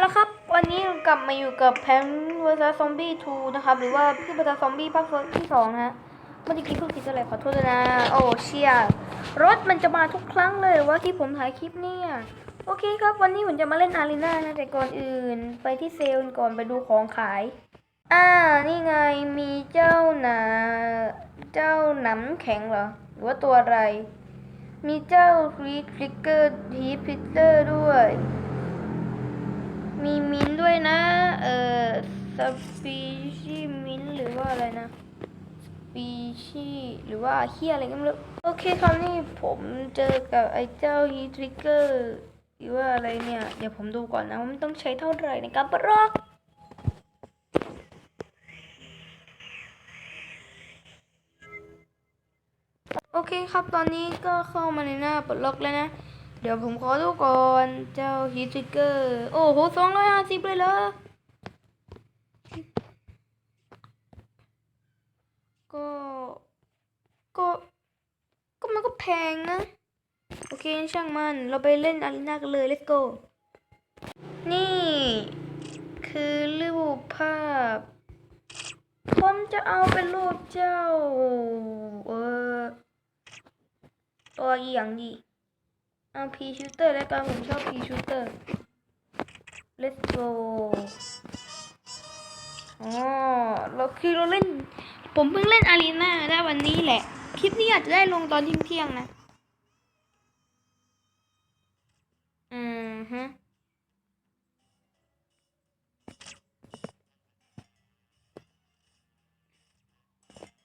และครับ วันนี้กลับมาอยู่กับแพนเวอร์ซัสซอมบี้2นะครับ หรือว่าพี่เวอร์ซซอมบี้ภาคที่สองนะฮะเมื่อกี้เพิ่งคิดอะไรขอโทษนะ โอ้เชียรถมันจะมาทุกครั้งเลยว่าที่ผมถ่ายคลิปเนี่ย โอเคครับ วันนี้ผมจะมาเล่นอารีนานะ แต่ก่อนอื่น ไปที่เซลล์ก่อนไปดูของขาย อ่า นี่ไง มีเจ้าหนา เจ้าหนำแข็งเหรอ หรือว่าตัวอะไร มีเจ้ารีคลิกเกอร์ทีพิเตอร์ด้วย มีมินด้วยนะ เอ่อสปีชีมินท์หรือว่าอะไรนะสปีชีหรือว่าเฮียอะไรก็ไม่รู้โอเคคราวนี้ผมเจอกับไอ้เจ้าฮีทริกเกอร์หรือว่าอะไรเนี่ย เดี๋ยวผมดูก่อนนะว่ามันต้องใช้เท่าไหร่ในการประลอกโอเคครับตอนนี้ก็เข้ามาในหน้าปลดล็อกแล้วนะ เดี๋ยวผมขอดูก่อนเจ้าฮีทริกเกอร์ โอ้โหสองร้อยห้าสิบเลยเหรอ ก็ ก็ ก็มันก็แพงนะ โอเคช่างมัน เราไปเล่นอารีนากันเลย let's go นี่ คือรูปภาพ ผมจะเอาเป็นรูปเจ้า เออ ตัวอย่างดี เอาพีชูเตอร์แล้วกันผมชอบพีชูเตอร์ let's go อ๋อเราคือเราเล่น ผมเพิ่งเล่นอารีนาได้วันนี้แหละ คลิปนี้อาจจะได้ลงตอนเที่ยงๆนะ อืมฮะ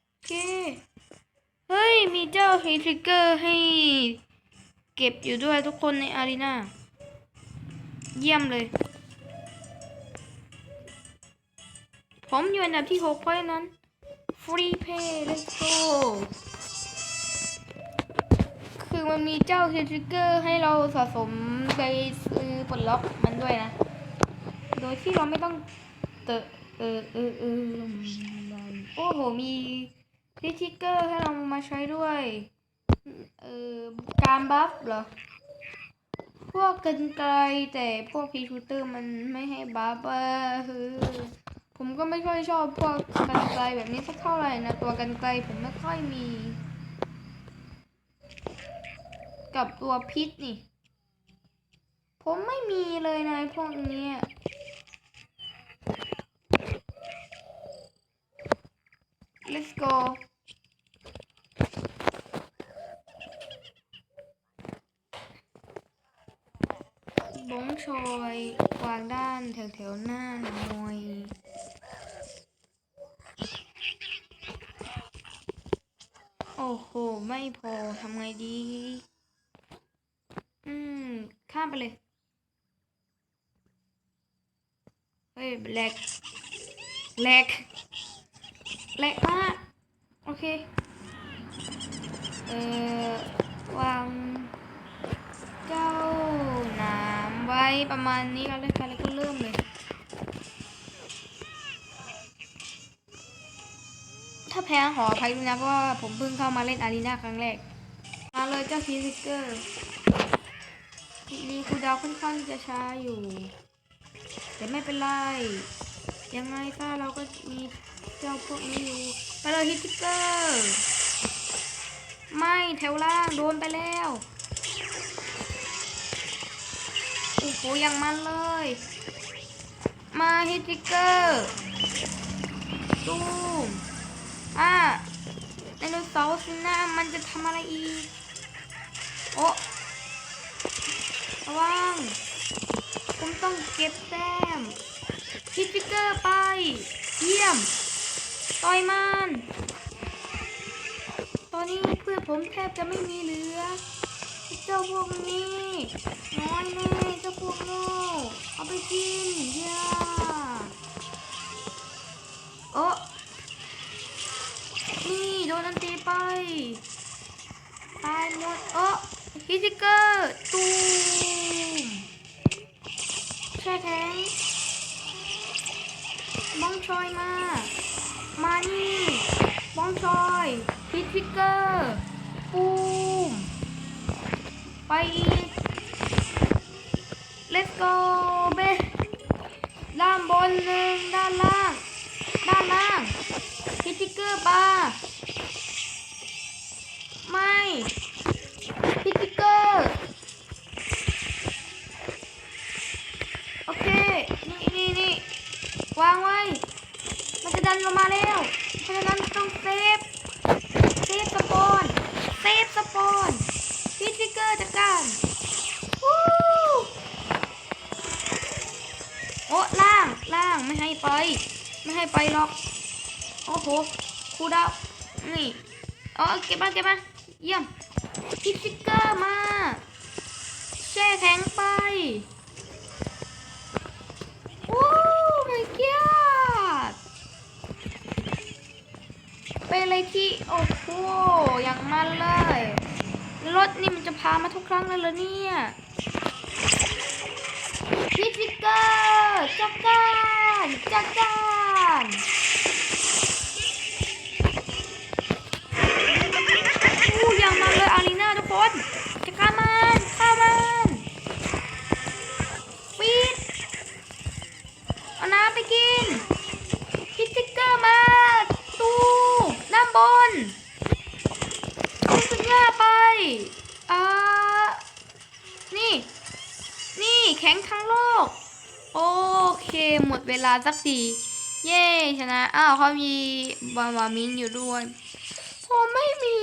โอเค เฮ้ย มีเจ้าเฮทริกเกอร์ให้ เก็บอยู่ด้วยทุกคนในอารีนาเยี่ยมเลย ผมอยู่อันดับที่ 6 เพราะฉะนั้น ฟรีเพย์เลสโกคือมันมีเจ้าเทริกเกอร์ให้เราสะสมไปซื้อปลดล็อกมันด้วยนะ โดยที่เราไม่ต้องเตอะเออเออเออโอ้โห มีทิทิกเกอร์ให้เรามาใช้ด้วย เออการบัฟเหรอ พวกกันไกลแต่พวกพีชูเตอร์มันไม่ให้บัฟอะคือผมก็ไม่ค่อยชอบพวกกันไกลแบบนี้สักเท่าไหร่นะ ตัวกันไกลผมไม่ค่อยมี กับตัวพิษนี่ ผมไม่มีเลยนะพวกนี้ย let's go บงชอยวางด้านแถวแถวๆหน้าหน่อยโอ้โห ไม่พอทำไงดี อืม ข้ามไปเลย เฮ้ยแหลกแหลกแหลกมาก โอเค เอ่อ วางเจ้าหนามไว้ ประมาณนี้กันเลยค่ะแล้วก็เริ่มเลยถ้าแพ้ขออภัยด้วยนะเพราะว่าผมเพิ่งเข้ามาเล่นอารีนาครั้งแรก มาเลยเจ้าฟีซิกเกอร์รีคูดาวค่อนข้างจะช้าอยู่ แต่ไม่เป็นไร ยังไงถ้าเราก็มีเจ้าพวกนี้อยู่ ไปเลยฮิตติเกอร์ ไม่แถวล่างโดนไปแล้ว หยังมันเลย มาฮิติกเกอร์ตูมอ่าไดโนเสาร์สินะมันจะทำอะไรอีก โอ้ระวังผมต้องเก็บแต้มฮิติกเกอร์ไป เยี่ยม ต่อยมัน ตอนนี้เพื่อนผมแทบจะไม่มีเหลือ เจ้าพวกนี้ น้อยแน่เจ้าพวกโง่เอาไปกินเย่าโอ้นี่โดนอันตีไป ตายหมดโอ้ฮิติเกอร์ตูมแช่แข็งบ้องชอยมา มานี่บ้องชอยฮิติเกอร์ปูมไปอี ก let's go เบนหนึ่งด้านล่าง ด้านล่างพิจิเกอร์ปลาไม่พิจิเกอร์โอเค นี่นี่นี่วางไว้ มันจะดันลงมาแล้วเพราะฉะนั้นต้องเซฟเซฟสปอนเซฟสปอนพิจิเกอร์จัดการ ไม่ให้ไป ไม่ให้ไปหรอก โอ้โหครูดาวนี่อาเอเก็บมาเก็บมาเยี่ยมพิจิกเกอร์มาแช่แข็งไปโอ้ my god เป็นอะไรที่โอ้โหอย่างมันเลยรถนี่มันจะพามาทุกครั้งเลยเหรอเนี่ยพิจิกเกอร์จักการจักการอู้ย่างมันเลยอารีนาทุกคนจัดกามันฆ่ามันฟีดเอาน้ำไปกินพิจิกเกอร์มาตู้ด้านบนเอาสุดยอดไปอ่านี่ นี่แข็งทั้งโลก โอ้ เคหมดเวลาสักทีเย้ชนะ อ้าวเขามีบาวามินอยู่ด้วยผมไม่มี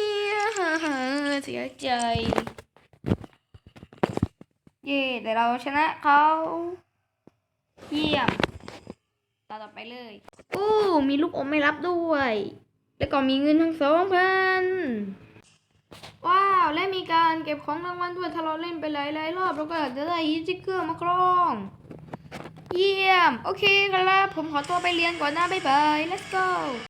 เสียใจ เย่แต่เราชนะเขาเยี่ยมต่อต่อไปเลยอู้มีลูกอมไม่รับด้วย แล้วก็มีเงินทั้งสองพันว้าว และมีการเก็บของรางวัลด้วยถ้าเราเล่นไปหลายๆรอบเราก็จะได้ฮิจิเกอร์มาครอง เยี่ยม โอเคครับผมขอตัวไปเรียนก่อนนะ บ๊ายบาย let's go